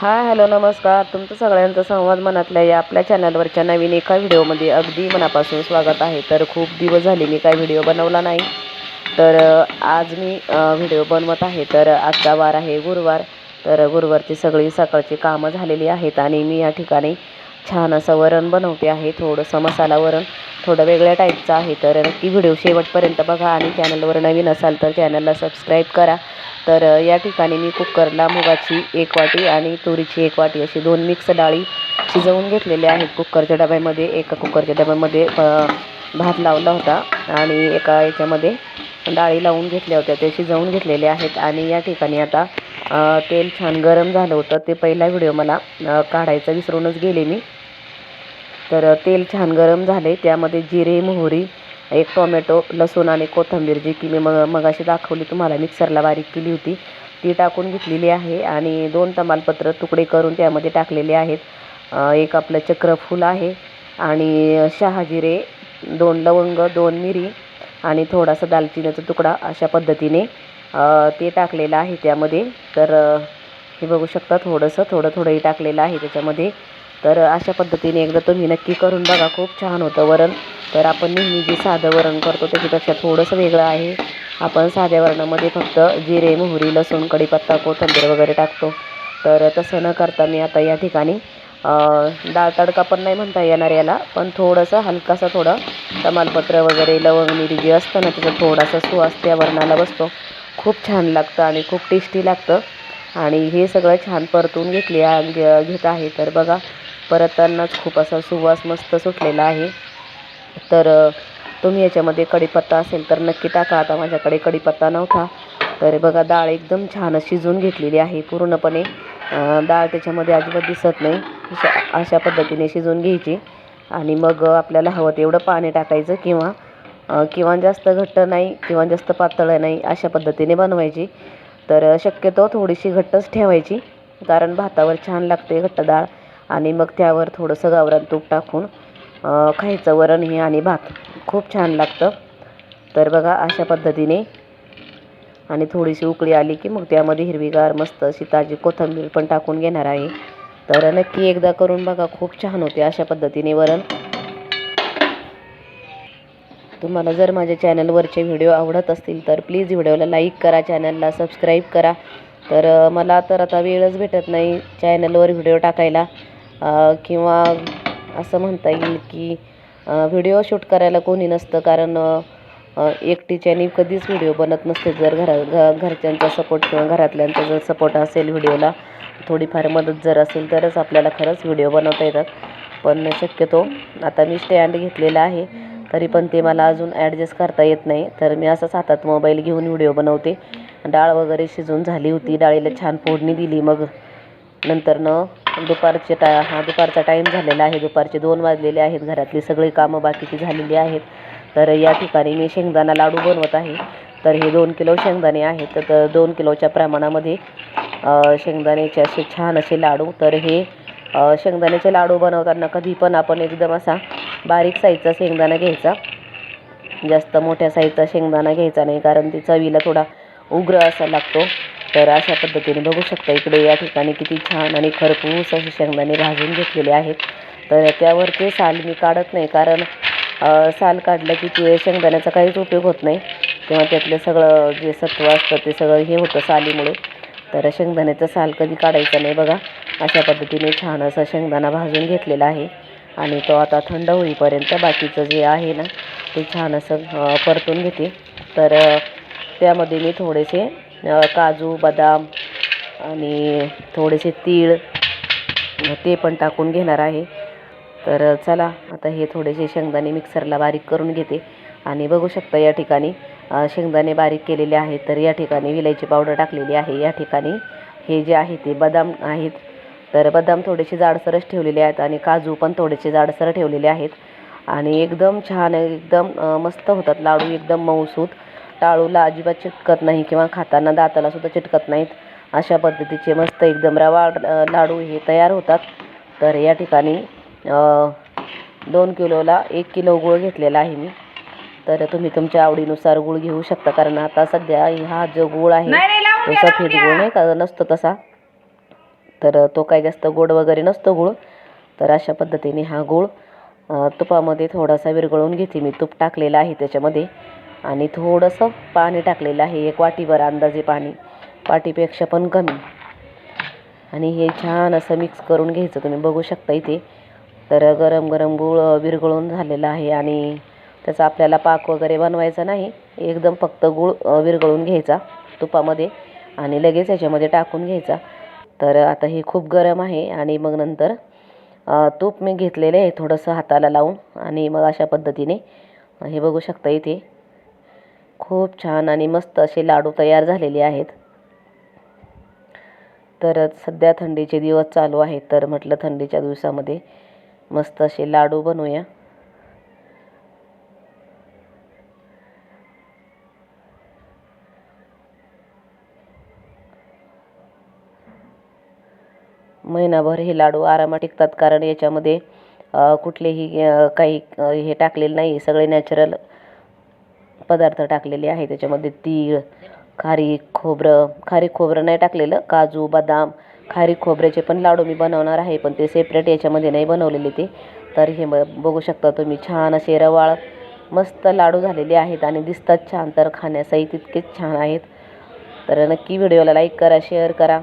Hi hello नमस्कार. तुमचं सगळ्यांचं संवाद मनातल्या या आपल्या चॅनलवरच्या नवीन एका व्हिडिओमध्ये अगदी मनापासून स्वागत आहे. तर खूप दिवस झाले मी काय व्हिडिओ बनवला नाही. तर आज मी व्हिडिओ बनवत आहे. तर आजचा वार आहे गुरुवार. तर गुरुवारची सगळी सकाळची कामं झालेली आहेत आणि मी या ठिकाणी छान असं वरण बनवते आहे. थोडंसं मसाला वरण थोडं वेगळ्या टाईपचं आहे. तर नक्की व्हिडिओ शेवटपर्यंत बघा आणि चॅनलवर नवीन असाल तर चॅनलला सबस्क्राईब करा. तर या ठिकाणी मी कुकरला मुगाची एक वाटी आणि तुरीची एक वाटी अशी दोन मिक्स डाळी शिजवून घेतलेल्या आहेत. कुकरच्या डब्यामध्ये एका कुकरच्या डब्यामध्ये भात लावला होता आणि एका याच्यामध्ये डाळी लावून घेतल्या होत्या. ते शिजवून घेतलेले आहेत आणि या ठिकाणी आता तेल छान गरम झालं होतं. ते पहिला व्हिडिओ मला काढायचा विसरूनच गेले मी. तर तेल छान गरम झाले. त्यामध्ये जिरे मोहरी एक टोमॅटो लसूण आणि कोथिंबीर जी की मी मग मगाशी दाखवली तुम्हाला मिक्सरला बारीक केली होती ती टाकून घेतलेली आहे आणि दोन तमालपत्र तुकडे करून त्यामध्ये टाकलेले आहेत. एक आपलं चक्रफूल आहे आणि शहाजिरे दोन लवंग दोन मिरी आणि थोडासा दालचिनीचा तुकडा अशा पद्धतीने ते टाकलेलं आहे त्यामध्ये. तर हे बघू शकता थोडंसं थोडं थोडंही टाकलेलं आहे त्याच्यामध्ये. तर अशा पद्धतीने एकदा तुम्ही नक्की करून बघा. खूप छान होतं वरण. तर आपण नेहमी जे साधं वरण करतो त्याच्यापेक्षा थोडंसं वेगळं आहे. आपण साध्या वरणामध्ये फक्त जिरे मोहरी लसूण कढीपत्ता कोथंबीर वगैरे टाकतो. तर तसं न करता मी आता या ठिकाणी डाळ तडका पण नाही म्हणता येणार याला पण थोडंसं हलकासा थोडं तमालपत्र वगैरे लवंग मिरी जे असतं ना त्याचा थोडासा सुवास त्या वरणाला बसतो. खूप छान लागतं आणि खूप टेस्टी लागतं. आणि हे सगळं छान परतून घेतले घे- घेत आहे. तर बघा परततानाच खूप असा सुवास मस्त सुटलेला आहे. तर तुम्ही याच्यामध्ये कढीपत्ता असेल तर नक्की टाका. आता माझ्याकडे कढीपत्ता नव्हता. तर बघा डाळ एकदम छान शिजून घेतलेली आहे पूर्णपणे. डाळ त्याच्यामध्ये अजिबात दिसत नाही. अशा अशा पद्धतीने शिजवून घ्यायची. आणि मग आपल्याला हवं तेवढं पाणी टाकायचं किंवा किंवा जास्त घट्ट नाही किंवा जास्त पातळ नाही अशा पद्धतीने बनवायची. तर शक्यतो थोडीशी घट्टच ठेवायची कारण भातावर छान लागते घट्ट डाळ. आणि मग त्यावर थोडंसं गावरान तूप टाकून खायचं वरण हे आणि भात. खूप छान लागतं. तर बघा अशा पद्धतीने आणि थोडीशी उकळी आली की मग त्यामध्ये हिरवीगार मस्त अशी ताजी कोथिंबीर पण टाकून घेणार आहे. तर नक्की एकदा करून बघा खूप छान होते अशा पद्धतीने वरण. तुम्हाला जर माझ्या चॅनलवरचे व्हिडिओ आवडत असतील तर प्लीज व्हिडिओला लाईक करा चॅनलला सबस्क्राईब करा. तर मला तर आता वेळच भेटत नाही चॅनलवर व्हिडिओ टाकायला. किंवा असं म्हणता येईल की व्हिडिओ शूट करायला कोणी नसतं कारण एकटीच्यानी कधीच व्हिडिओ बनत नसते. जर घरा घ घरच्यांचा सपोर्ट किंवा घरातल्यांचा जर सपोर्ट असेल व्हिडिओला थोडीफार मदत जर असेल तरच आपल्याला खरंच व्हिडिओ बनवता येतात. पण शक्यतो आता मी स्टँड घेतलेला आहे तरी पण ते मला अजून ॲडजस्ट करता येत नाही. तर मी असंच हातात मोबाईल घेऊन व्हिडिओ बनवते. डाळ वगैरे शिजून झाली होती. डाळीला छान फोडणी दिली. मग नंतरनं दुपारचे टा हा दुपारचा टाईम झालेला आहे. दुपारचे दोन वाजलेले आहेत. घरातली सगळी कामं बाकीची झालेली आहेत. तर या ठिकाणी मी शेंगदाणा लाडू बनवत आहे. तर हे दोन किलो शेंगदाणे आहेत. तर दोन किलोच्या प्रमाणामध्ये शेंगदाण्याचे असे छान असे लाडू. तर हे शेंगदाण्याचे लाडू बनवताना कधी पण आपण एकदम असा बारीक साईजचा शेंगदाणा घ्यायचा. जास्त मोठ्या साईजचा शेंगदाणा घ्यायचा नाही. कारण ती चवीला थोडा उग्र असा लागतो. तर अशा पद्धतीने बघू शकता इकडे या ठिकाणी किती छान आणि खरपूस असे शेंगदाणे भाजून घेतलेले आहेत. तर त्यावर ते साल मी काढत नाही कारण साल काढलं की ते शेंगदाण्याचा काहीच उपयोग होत नाही. किंवा त्यातलं सगळं जे सत्व असतं ते सगळं हे होतं सालीमुळे. तर शेंगदाण्याचं साल कधी काढायचं नाही बघा. अशा पद्धतीने छान असं शेंगदाणा भाजून घेतलेला आहे. आणि तो आता थंड होईपर्यंत बाकीचं जे आहे ना ते छान असं परतून घेते. तर त्यामध्ये मी थोडेसे काजू बदाम आणि थोडेसे तीळ ते पण टाकून घेणार आहे. तर चला आता हे थोडेसे शेंगदाणे मिक्सरला बारीक करून घेते. आणि बघू शकता या ठिकाणी शेंगदाणे बारीक केलेले आहेत. तर या ठिकाणी विलायची पावडर टाकलेली आहे. या ठिकाणी हे जे आहे ते बदाम आहेत. तर बदाम थोडेसे जाडसरच ठेवलेले आहेत आणि काजू पण थोडेसे जाडसर ठेवलेले आहेत. आणि एकदम छान एकदम मस्त होतात लाडू एकदम मऊसूत. टाळूला अजिबात चिटकत नाही किंवा खाताना दाताला सुद्धा चिटकत नाहीत. अशा पद्धतीचे मस्त एकदम रवा लाडू हे तयार होतात. तर या ठिकाणी दोन किलोला एक किलो गूळ घेतलेला आहे मी. तर तुम्ही तुमच्या आवडीनुसार गूळ घेऊ शकता कारण आता सध्या हा जो गूळ आहे तो सफेद गूळ नाही का नसतो तसा. तर तो काही जास्त गोड वगैरे नसतो गूळ. तर अशा पद्धतीने हा गूळ तुपामध्ये थोडासा विरघळवून घेते मी. तूप टाकलेलं आहे त्याच्यामध्ये. आणि थोडंसं पाणी टाकलेलं आहे एक वाटीभर अंदाजे पाणी. वाटीपेक्षा पण कमी. आणि हे छान असं मिक्स करून घ्यायचं. तुम्ही बघू शकता इथे. तर गरम गरम गूळ विरघळून झालेला आहे आणि त्याचा आपल्याला पाक वगैरे बनवायचा नाही. एकदम फक्त गूळ विरघळून घ्यायचा तुपामध्ये आणि लगेच याच्यामध्ये टाकून घ्यायचा. तर आता हे खूप गरम आहे आणि मग नंतर तूप मी घेतलेले आहे थोडंसं हाताला लावून आणि मग अशा पद्धतीने हे बघू शकता इथे. खूप छान आणि मस्त असे लाडू तयार झालेले आहेत. तर सध्या थंडीचे दिवस चालू आहेत तर म्हटलं थंडीच्या दिवसामध्ये मस्त असे लाडू बनवूया. महिनाभर हे लाडू आरामात टिकतात कारण याच्यामध्ये कुठलेही काही हे टाकलेलं नाही सगळे नॅचरल पदार्थ टाकलेले आहे. त्याच्यामध्ये तीळ खारी खोबरं खारी खोबरं नाही टाकलेलं काजू बदाम खारीक खोबऱ्याचे पण लाडू मी बनवणार आहे पण ते सेपरेट याच्यामध्ये नाही बनवलेले ते. तर हे मग बघू शकता तुम्ही छान असे रवाळ मस्त लाडू झालेले आहेत आणि दिसतात छान तर खाण्यासही तितकेच छान आहेत. तर नक्की व्हिडिओला लाईक करा शेअर करा.